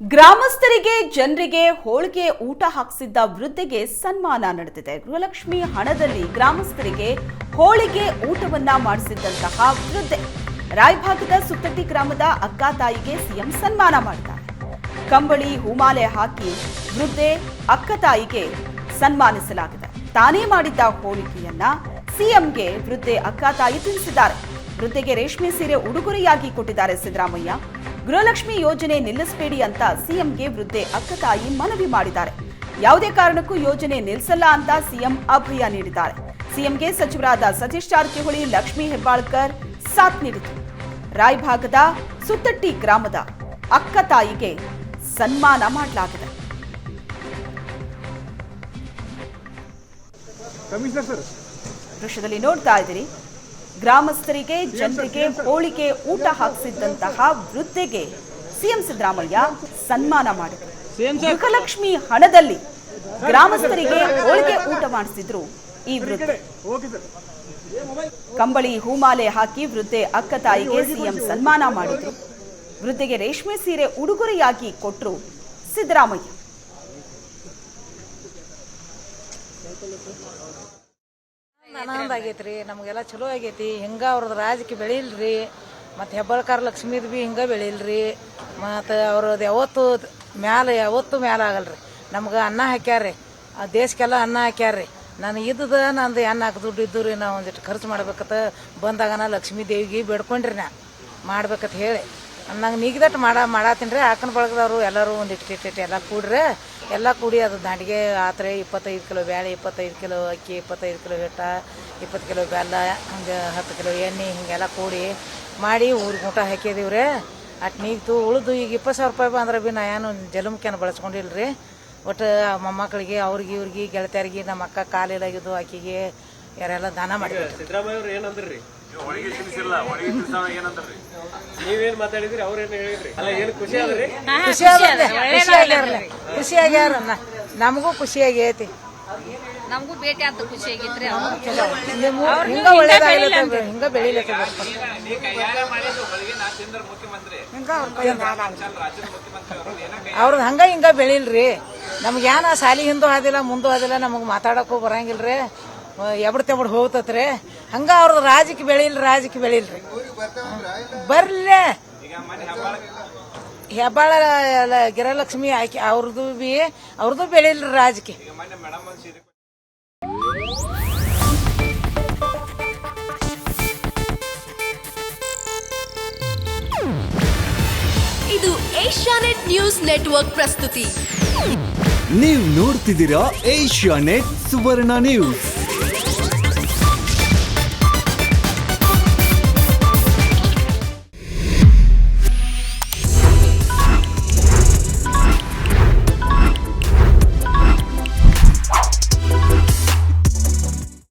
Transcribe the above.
ಗ್ರಾಮಸ್ಥರಿಗೆ, ಜನರಿಗೆ ಹೋಳಿಗೆ ಊಟ ಹಾಕಿಸಿದ್ದ ವೃದ್ಧೆಗೆ ಸನ್ಮಾನ ನಡೆದಿದೆ. ಗೃಹಲಕ್ಷ್ಮಿ ಹಣದಲ್ಲಿ ಗ್ರಾಮಸ್ಥರಿಗೆ ಹೋಳಿಗೆ ಊಟವನ್ನ ಮಾಡಿಸಿದ್ದಂತಹ ವೃದ್ಧೆ ರಾಯಭಾಗದ ಸುತ್ತಟ್ಟಿ ಗ್ರಾಮದ ಅಕ್ಕ ತಾಯಿಗೆ ಸಿಎಂ ಸನ್ಮಾನ ಮಾಡಿದ್ದಾರೆ ಕಂಬಳಿ, ಹೂಮಾಲೆ ಹಾಕಿ ವೃದ್ಧೆ ಅಕ್ಕ ತಾಯಿಗೆ ಸನ್ಮಾನಿಸಲಾಗಿದೆ. ತಾನೇ ಮಾಡಿದ್ದ ಹೋಳಿಗೆಯನ್ನ ಸಿಎಂಗೆ ವೃದ್ಧೆ ಅಕ್ಕ ತಾಯಿ ತಿಳಿಸಿದ್ದಾರೆ. ವೃದ್ಧೆಗೆ ರೇಷ್ಮೆ ಸೀರೆ ಉಡುಗೊರೆಯಾಗಿ ಕೊಟ್ಟಿದ್ದಾರೆ ಸಿದ್ದರಾಮಯ್ಯ. ಗೃಹಲಕ್ಷ್ಮಿ ಯೋಜನೆ ನಿಲ್ಲಿಸಬೇಡಿ ಅಂತ ಸಿಎಂಗೆ ವೃದ್ಧೆ ಅಕ್ಕ ತಾಯಿ ಮನವಿ ಮಾಡಿದ್ದಾರೆ. ಯಾವುದೇ ಕಾರಣಕ್ಕೂ ಯೋಜನೆ ನಿಲ್ಲಿಸಲ್ಲ ಅಂತ ಸಿಎಂ ಅಭಯ ನೀಡಿದ್ದಾರೆ. ಸಿಎಂಗೆ ಸಚಿವರಾದ ಸತೀಶ್ ಜಾರಕಿಹೊಳಿ ಲಕ್ಷ್ಮಿ ಹೆಬ್ಬಾಳ್ಕರ್ ಸಾಥ್ ನೀಡಿದರು. ರಾಯಭಾಗದ ಸುತ್ತಟ್ಟಿ ಗ್ರಾಮದ ಅಕ್ಕ ತಾಯಿಗೆ ಸನ್ಮಾನ ಮಾಡಲಾಗಿದೆ. ದೃಶ್ಯದಲ್ಲಿ ನೋಡ್ತಾ ಇದ್ದೀರಿ. ಗ್ರಾಮಸ್ಥರಿಗೆ ಜನರಿಗೆ ಹೋಳಿಗೆ ಊಟ ಹಾಕಿಸಿದ್ದಂತಹ ವೃದ್ಧೆಗೆ ಸಿಎಂ ಸಿದ್ದರಾಮಯ್ಯ ಸನ್ಮಾನ ಮಾಡಿದರು. ಗೃಹಲಕ್ಷ್ಮಿ ಹಣದಲ್ಲಿ ಗ್ರಾಮಸ್ಥರಿಗೆ ಹೋಳಿಗೆ ಊಟ ಮಾಡಿಸಿದ್ರು ಈ ವೃದ್ಧೆ. ಕಂಬಳಿ ಹೂಮಾಲೆ ಹಾಕಿ ವೃದ್ಧೆ ಅಕ್ಕ ತಾಯಿಗೆ ಸಿಎಂ ಸನ್ಮಾನ ಮಾಡಿದ್ರು. ವೃದ್ಧೆಗೆ ರೇಷ್ಮೆ ಸೀರೆ ಉಡುಗೊರೆಯಾಗಿ ಕೊಟ್ಟರು ಸಿದ್ದರಾಮಯ್ಯ. ಆನಂದ ಆಗೈತ್ರಿ ನಮಗೆಲ್ಲ ಚಲೋ ಆಗೈತಿ. ಹಿಂಗ ಅವ್ರದ್ದು ರಾಜಕೀಯ ಬೆಳಿಲ್ರಿ. ಮತ್ತು ಹೆಬ್ಬಾಳ್ಕರ್ ಲಕ್ಷ್ಮೀದ್ ಬಿ ಹಿಂಗ ಬೆಳಿಲ್ರಿ. ಮತ್ತು ಅವ್ರದ್ದು ಯಾವತ್ತು ಮ್ಯಾಲೆ ಯಾವತ್ತು ಮ್ಯಾಲ ಆಗಲ್ರಿ. ನಮ್ಗೆ ಅನ್ನ ಹಾಕ್ಯಾರ್ರಿ. ಆ ದೇಶಕ್ಕೆಲ್ಲ ಅನ್ನ ಹಾಕ್ಯಾರ್ರಿ. ನಾನು ಇದ್ದದ ನಂದು ಅನ್ನ ಹಾಕಿ ದುಡ್ಡು ಇದ್ದು ರೀ ನಾವು ಒಂದಿಷ್ಟು ಖರ್ಚು ಮಾಡ್ಬೇಕತ್ತ ಬಂದಾಗ ನಾ ಲಕ್ಷ್ಮೀ ದೇವಿಗೆ ಬೇಡ್ಕೊಂಡ್ರಿ ನಾ. ಮಾಡ್ಬೇಕತ್ ಹೇಳಿ. ನಂಗೆ ನೀಗಿದಟ್ಟು ಮಾಡ ಮಾಡತ್ತೀನಿ ರೀ ಆಕನ ಬಳಗದವರು ಎಲ್ಲರೂ ಒಂದು ಇಟ್ಟು ಇಟ್ಟು ಎಲ್ಲ ಕೂಡ್ರೆ ಎಲ್ಲ ಕೂಡಿ ಅದು ದಾಂಡಿಗೆ ಆತ್ರೆ ಇಪ್ಪತ್ತೈದು ಕಿಲೋ ಬ್ಯಾಳೆ, ಇಪ್ಪತ್ತೈದು ಕಿಲೋ ಅಕ್ಕಿ, ಇಪ್ಪತ್ತೈದು ಕಿಲೋ ಹಿಟ್ಟ, ಇಪ್ಪತ್ತು ಕಿಲೋ ಬೆಲ್ಲ, ಹಂಗೆ ಹತ್ತು ಕಿಲೋ ಎಣ್ಣೆ ಹಿಂಗೆಲ್ಲ ಕೂಡಿ ಮಾಡಿ ಊರಿಗೆ ಊಟ ಹಾಕಿದೀವಿ ರೀ ಅಟ್ ನೀಗ್ತು ಉಳಿದು ಈಗ ಇಪ್ಪತ್ತು ಸಾವಿರ ರೂಪಾಯಿ ಬಂದ್ರೆ ಭೀ ನಾ ಏನು ಜಲಮುಖಿಯನ್ನು ಬಳಸ್ಕೊಂಡಿಲ್ಲ ರೀ ಒಟ್ಟು ಮೊಮ್ಮಕ್ಕಳಿಗೆ, ಅವ್ರಿಗೆ, ಇವ್ರಿಗೆ, ಗೆಳತಿಯರಿಗೆ ನಮ್ಮ ಅಕ್ಕ ಕಾಲಿಲಾಗಿದ್ದು ಆಕಿಗೆ ಯಾರೆಲ್ಲ ದಾನ ಮಾಡಿದ್ರು ಸಿದ್ದರಾಮಯ್ಯ ಅವ್ರು ಏನಂದ್ರಿ? ನೀವೇನ್ ಮಾತಾಡಿದ್ರಿ ಅವ್ರೇನ್ ಹೇಳಿದ್ರಿ? ಅಲ್ಲ ಏನ್ ಖುಷಿ ಆದ್ರಿ? ಖುಷಿ ಆದ್ರೆ ಖುಷಿ ಆಗ್ಯಾರ ಖುಷಿ ಆಗ್ಯಾರ. ನ- ನಮಗೂ ಖುಷಿಯಾಗೈತಿ ನಮಗೂ ಭೇಟಿ ಆದ ಖುಷಿ ಆಗೈತ್ರಿ ಹಿಂಗ ಒಳ್ಳೇದಾಗ್ಲತ್ತ ಹಿಂಗ ಅವ್ರದ್ದು ಹಂಗ ಹಿಂಗ ಬೆಳಿಲ್ರಿ. ನಮ್ಗೆ ಏನ ಸಾಲಿ ಹಿಂದೂ ಆದಿಲ್ಲ ಮುಂದೂ ಆದಿಲ್ಲ ನಮಗೆ ಮಾತಾಡಕ್ಕೂ ಬರಂಗಿಲ್ರಿ. ಎಬಡ್ ತೆಬಡ್ ಹೋಗ್ತತ್ರಿ. ಹಂಗ ಅವ್ರದ್ದು ರಾಜಕೀಯ ಬೆಳಿಲ್ರಿ ರಾಜಕೀಯ ಬೆಳಿಲ್ರಿ ಬರ್ಲಿ. ಹೆಬ್ಬಾಳ ಗಿರಲಕ್ಷ್ಮಿ ಆಕಿ ಅವ್ರದ್ದು ಬಿ ಅವ್ರದ್ದು ಬೆಳಿಲ್ರಿ ರಾಜಕೀಯ ಇದು ಏಷ್ಯಾನೆಟ್ ನ್ಯೂಸ್ ನೆಟ್ವರ್ಕ್ ಪ್ರಸ್ತುತಿ. ನೀವು ನೋಡ್ತಿದ್ದೀರಾ ಏಷ್ಯಾನೆಟ್ ಸುವರ್ಣ ನ್ಯೂಸ್.